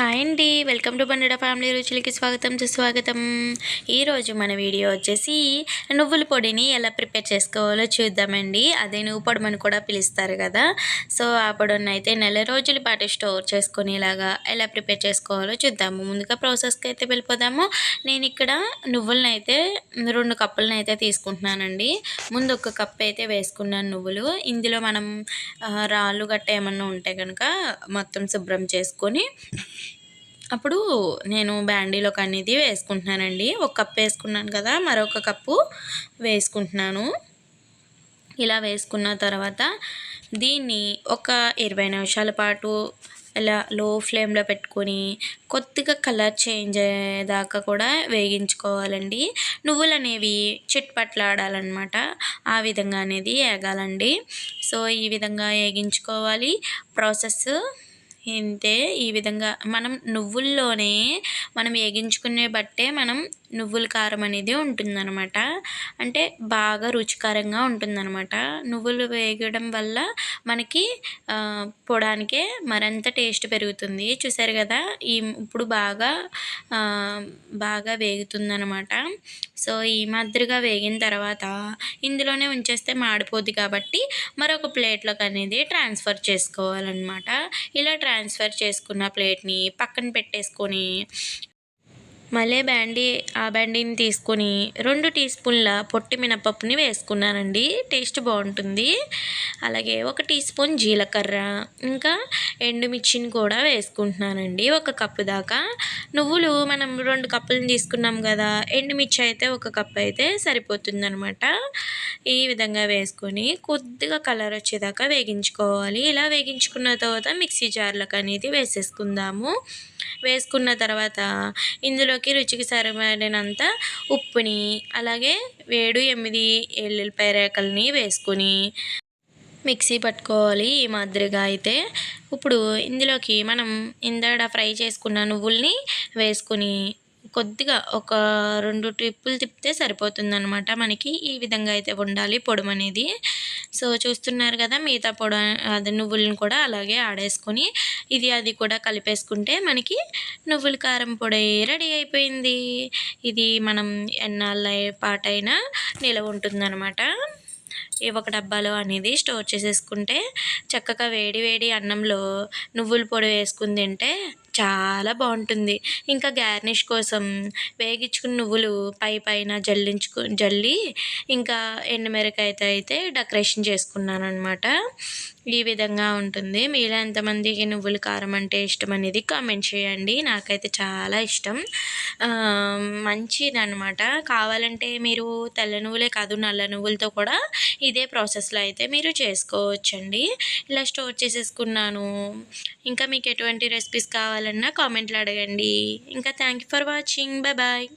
Hi అండి. Welcome to Bandada family రుచులకి స్వాగతం సుస్వాగతం. ఈరోజు మన వీడియో వచ్చేసి నువ్వుల పొడిని ఎలా ప్రిపేర్ చేసుకోవాలో చూద్దామండి. అదే నువ్వు పొడమని కూడా పిలుస్తారు కదా. సో ఆ పొడిని అయితే నెల రోజుల పాటు స్టోర్ చేసుకునేలాగా ఎలా ప్రిపేర్ చేసుకోవాలో చూద్దాము. ముందుగా ప్రాసెస్కి అయితే వెళ్ళిపోదాము. నేను ఇక్కడ నువ్వులను అయితే రెండు కప్పులను అయితే తీసుకుంటున్నానండి. ముందు ఒక కప్ అయితే వేసుకున్నాను నువ్వులు. ఇందులో మనం రాళ్ళు గట్ట ఏమన్నా ఉంటే కనుక మొత్తం శుభ్రం చేసుకొని అప్పుడు నేను బ్యాండీలోకి అనేది వేసుకుంటున్నానండి. ఒక కప్ వేసుకున్నాను కదా మరొక కప్పు వేసుకుంటున్నాను. ఇలా వేసుకున్న తర్వాత దీన్ని ఒక ఇరవై నిమిషాల పాటు ఇలా లో ఫ్లేమ్లో పెట్టుకొని కొద్దిగా కలర్ చేంజ్ అయ్యేదాకా కూడా వేగించుకోవాలండి. నువ్వులు అనేవి చిట్పట్లాడాలన్నమాట. ఆ విధంగా అనేది వేగాలండి సో ఈ విధంగా వేగించుకోవాలి ప్రాసెస్ అంటే ఈ విధంగా మనం నువ్వుల్లోనే మనం వేగించుకునే బట్టే మనం నువ్వుల కారం అనేది ఉంటుందన్నమాట. అంటే బాగా రుచికరంగా ఉంటుందన్నమాట. నువ్వులు వేగడం వల్ల మనకి పొడానికే మరింత టేస్ట్ పెరుగుతుంది. చూసారు కదా? ఈ ఇప్పుడు బాగా బాగా వేగుతుందనమాట సో ఈ మాదిరిగా వేగిన తర్వాత ఇందులోనే ఉంచేస్తే మాడిపోద్ది కాబట్టి మరొక ప్లేట్లోకి అనేది ట్రాన్స్ఫర్ చేసుకోవాలన్నమాట. ఇలా ట్రాన్స్ఫర్ చేసుకున్న ప్లేట్ని పక్కన పెట్టేసుకొని మళ్ళీ బ్యాండీ ఆ బ్యాండీని తీసుకొని రెండు టీ స్పూన్ల పొట్టి మినపప్పుని వేసుకున్నానండి. టేస్ట్ బాగుంటుంది. అలాగే ఒక టీ స్పూన్ జీలకర్ర ఇంకా ఎండుమిర్చిని కూడా వేసుకుంటున్నానండి. ఒక కప్పు దాకా. నువ్వులు మనం రెండు కప్పులు తీసుకున్నాం కదా ఎండుమిర్చి అయితే ఒక కప్పు అయితే సరిపోతుందనమాట. ఈ విధంగా వేసుకొని కొద్దిగా కలర్ వచ్చేదాకా వేగించుకోవాలి. ఇలా వేగించుకున్న తర్వాత మిక్సీ జార్లకు అనేది వేసేసుకుందాము. వేసుకున్న తర్వాత ఇందులో ఇందులోకి రుచికి సరిపడినంత ఉప్పుని అలాగే వేడు ఎనిమిది ఎల్లుల్లిపాయ రేకల్ని వేసుకొని మిక్సీ పట్టుకోవాలి ఈ మాదిరిగా అయితే. ఇప్పుడు ఇందులోకి మనం ఇందాడ ఫ్రై చేసుకున్న నువ్వుల్ని వేసుకొని కొద్దిగా ఒక రెండు ట్రిప్పులు తిప్పితే సరిపోతుందనమాట మనకి ఈ విధంగా అయితే ఉండాలి పొడుము అనేది. సో చూస్తున్నారు కదా మిగతా పొడ అది నువ్వులను కూడా అలాగే ఆడేసుకొని ఇది అది కూడా కలిపేసుకుంటే మనకి నువ్వుల కారం పొడి రెడీ అయిపోయింది. ఇది మనం ఎన్నాళ్ళ పాటైనా నిలవ ఉంటుందన్నమాట. ఈ ఒక డబ్బాలో అనేది స్టోర్ చేసేసుకుంటే చక్కగా వేడి వేడి అన్నంలో నువ్వుల పొడి వేసుకుని తింటే చాలా బాగుంటుంది. ఇంకా గార్నిష్ కోసం వేగించుకున్న నువ్వులు పై పైన జల్లించుకు జల్లి ఇంకా ఎండుమిరకాయతో అయితే డెకరేషన్ చేసుకున్నాను అనమాట ఈ విధంగా ఉంటుంది. మీలో ఎంతమందికి నువ్వుల కారం అంటే ఇష్టం అనేది కామెంట్ చేయండి. నాకైతే చాలా ఇష్టం. మంచిదనమాట కావాలంటే మీరు తెల్ల నువ్వులే కాదు నల్ల నువ్వులతో కూడా ఇదే ప్రాసెస్లో అయితే మీరు చేసుకోవచ్చండి. ఇలా స్టోర్ చేసేసుకున్నాను. ఇంకా మీకు ఎటువంటి రెసిపీస్ కావాలన్నా కామెంట్లు అడగండి. ఇంకా thank you for watching. Bye bye.